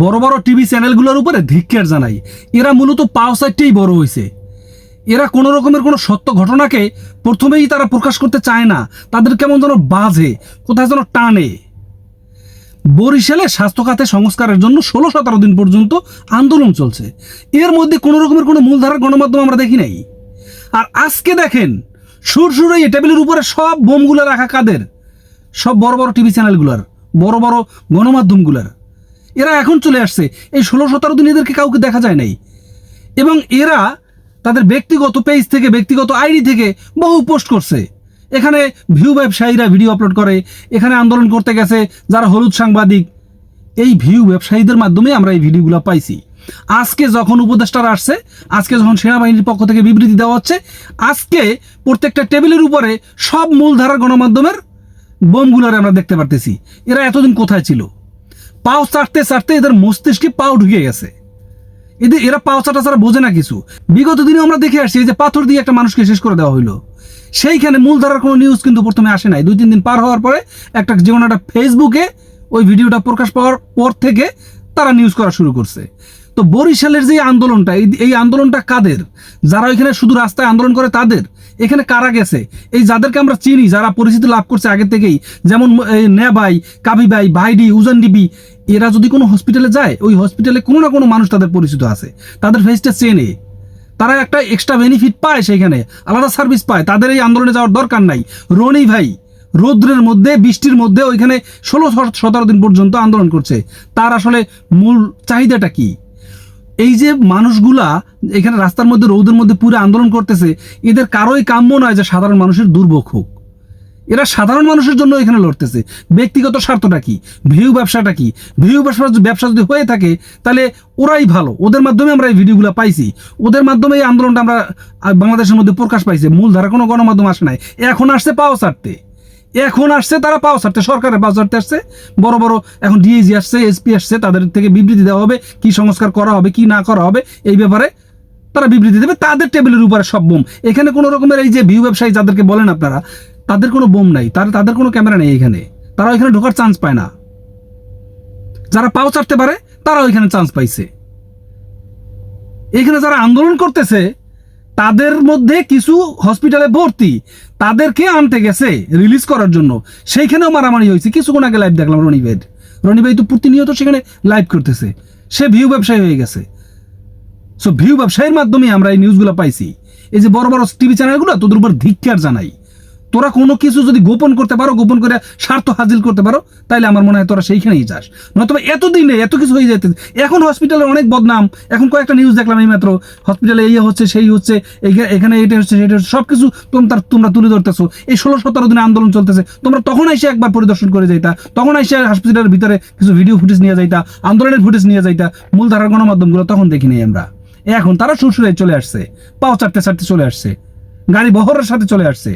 বড় বড় টিভি চ্যানেলগুলোর উপরে ধিক্কার জানাই। এরা মূলত পাও সাইডটাই বড় হয়েছে। এরা কোনো রকমের কোনো সত্য ঘটনাকে প্রথমেই তারা প্রকাশ করতে চায় না। তাদের কেমন যেন বাজে, কোথায় যেন টানে। বরিশালে স্বাস্থ্য খাতে সংস্কারের জন্য ষোলো সতেরো দিন পর্যন্ত আন্দোলন চলছে। এর মধ্যে কোনো রকমের কোনো মূলধারার গণমাধ্যম আমরা দেখি নাই। আর আজকে দেখেন, সুর সুর এই টেবিলের উপরে সব বোমগুলো রাখা কাদের? সব বড় বড় টিভি চ্যানেলগুলার, বড় বড় গণমাধ্যমগুলার। এরা এখন চলে আসছে। এই ষোলো সতেরো দিন এদেরকে কাউকে দেখা যায় নাই। এবং এরা তাদের ব্যক্তিগত পেজ থেকে, ব্যক্তিগত আইডি থেকে বহু পোস্ট করছে। এখানে ভিউ ব্যবসায়ীরা ভিডিও আপলোড করে, এখানে আন্দোলন করতে গেছে যারা হলুদ সাংবাদিক। এই ভিউ ব্যবসায়ীদের মাধ্যমে আমরা এই ভিডিওগুলো পাইছি। আজকে যখন উপদেষ্টারা আসছে, আজকে যখন সেনাবাহিনীর পক্ষ থেকে বিবৃতি দেওয়া হচ্ছে, আজকে প্রত্যেকটা টেবিলের উপরে সব মূলধারার গণমাধ্যমের বোমগুলোর আমরা দেখতে পারতেছি। এরা এতদিন কোথায় ছিল? পাও চাটতে চাটতে এদের মস্তিষ্কে পাও ঢুকে গেছে। এদের এরা পাও চাটা ছাড়া বোঝে না কিছু। বিগত দিনে আমরা দেখে আসছি যে পাথর দিয়ে একটা মানুষকে শেষ করে দেওয়া হইল। সেইখানে মূলধারার কোনো নিউজ কিন্তু প্রথমে আসে নাই। দুই, তিন দিন পার হওয়ার পরে একটা যেমন একটা ফেসবুকে ওই ভিডিওটা প্রকাশ পাওয়ার পর থেকে তারা নিউজ করা শুরু করছে। তো বরিশালের যে আন্দোলনটা, এই- আন্দোলনটা কাদের? যারা ওইখানে শুধু রাস্তায় আন্দোলন করে তাদের? এখানে কারা গেছে? এই যাদেরকে আমরা চিনি, যারা পরিচিতি লাভ করছে আগে থেকেই, যেমন নেবাই, কাবিবাই, ভাইডি উজান ডিবি এরা যদি কোনো হসপিটালে যায়, ওই হসপিটালে কোনো না কোনো মানুষ তাদের পরিচিত আছে। তাদের ফেসটা চেনে। তারা একটা এক্সট্রা বেনিফিট পায় সেইখানে আলাদা সার্ভিস পায়। তাদের এই আন্দোলনে যাওয়ার দরকার নাই। রনি ভাই রৌদ্রের মধ্যে, বৃষ্টির মধ্যে ওইখানে ষোলো সতেরো দিন পর্যন্ত আন্দোলন করছে। তার আসলে মূল চাহিদাটা কি? এই যে মানুষগুলা এখানে রাস্তার মধ্যে, রৌদের মধ্যে পুরো আন্দোলন করতেছে, এদের কারোই কাম্য নয় যে সাধারণ মানুষের দুর্ভোগ হোক। এরা সাধারণ মানুষের জন্য এখানে লড়তেছে। ব্যক্তিগত স্বার্থটা কি? ভিউ ব্যবসাটা কি? ভিউ ব্যবসা ব্যবসা যদি হয়ে থাকে, তাহলে ওরাই ভালো। ওদের মাধ্যমে আমরা এই ভিডিওগুলো পাইছি। ওদের মাধ্যমে এই আন্দোলনটা আমরা বাংলাদেশের মধ্যে প্রকাশ পাইছে। মূলধারা কোনো গণমাধ্যম আসে নাই। এখন আসছে পাও ছাড়তে। এখন আসছে, তারা পাও ছাড়তে, সরকারের পাও ছাড়তে আসছে। বড় বড় এখন ডিএজি আসছে এসপি আসছে, তাদের থেকে বিবৃতি দেওয়া হবে, কি সংস্কার করা হবে, কি না করা হবে, এই ব্যাপারে তারা বিবৃতি দেবে। তাদের টেবিলের উপরে সব বোম। এখানে কোনো রকমের এই যে ভিউ ব্যবসায়ী যাদেরকে বলেন আপনারা, তাদের কোনো বোম নাই, তার, তাদের কোনো ক্যামেরা নেই এখানে। তারা এখানে ঢোকার চান্স পায় না। যারা পাও চাটতে পারে তারা ওইখানে চান্স পাইছে। এখানে যারা আন্দোলন করতেছে তাদের মধ্যে কিছু হসপিটালে ভর্তি, তাদেরকে আনতে গেছে রিলিজ করার জন্য। সেইখানেও মারামারি হয়েছে। কিছুক্ষণ আগে লাইভ দেখলাম রনি ভাইয়ের রনি ভাই তো প্রতিনিয়ত সেখানে লাইভ করতেছে। সে ভিউ ব্যবসায়ী হয়ে গেছে। সো ভিউ ব্যবসায়ের মাধ্যমে আমরা এই নিউজগুলো পাইছি। এই যে বড় বড় টিভি চ্যানেলগুলো তোদের উপর ধিক্ষার জানাই। তোরা কোনো কিছু যদি গোপন করতে পারো, গোপন করে স্বার্থ হাসিল করতে পারো তাহলে আমার মনে হয় তোরা সেইখানেই যাস। নয়তো এতদিনে এত কিছু হয়ে যেতে এখন হসপিটালে অনেক বদনাম, এখন কয়েকটা নিউজ দেখলাম এই মাত্র। হসপিটালে এই হচ্ছে, সেই হচ্ছে এখানে এটা হচ্ছে, সেটা হচ্ছে সব কিছু তোমরা তোমরা তুলে ধরতেছো। এই ষোলো সতেরো দিনে আন্দোলন চলতেছে। তোমরা তখন এসে একবার পরিদর্শন করে যাইতা। তখন এসে হসপিটালের ভিতরে কিছু ভিডিও ফুটেজ নিয়ে যাইতা, আন্দোলনের ফুটেজ নিয়ে যাইতা। মূলধারার গণমাধ্যমগুলো তখন দেখিনি আমরা। এখন তারা সুরসুরে চলে আসছে। পাও চারটে চারটে চলে আসছে। গাড়ি বহরের সাথে চলে আসছে।